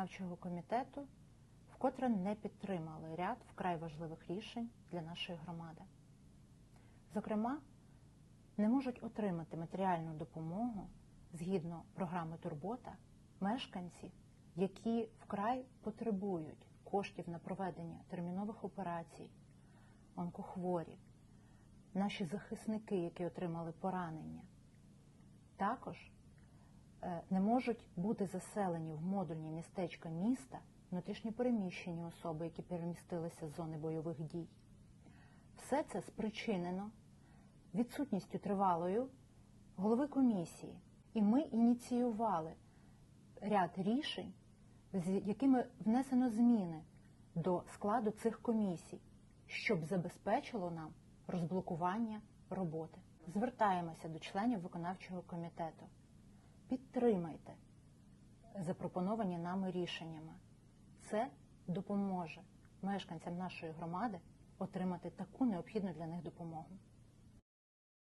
виконавчого комітету вкотре не підтримали ряд вкрай важливих рішень для нашої громади. Зокрема, не можуть отримати матеріальну допомогу згідно програми Турбота мешканці, які вкрай потребують коштів на проведення термінових операцій, онкохворі, наші захисники, які отримали поранення, також не можуть бути заселені в модульні містечка міста внутрішньопереміщені особи, які перемістилися з зони бойових дій. Все це спричинено відсутністю тривалою голови комісії. І ми ініціювали ряд рішень, з якими внесено зміни до складу цих комісій, щоб забезпечило нам розблокування роботи. Звертаємося до членів виконавчого комітету. Підтримайте запропоновані нами рішеннями. Це допоможе мешканцям нашої громади отримати таку необхідну для них допомогу.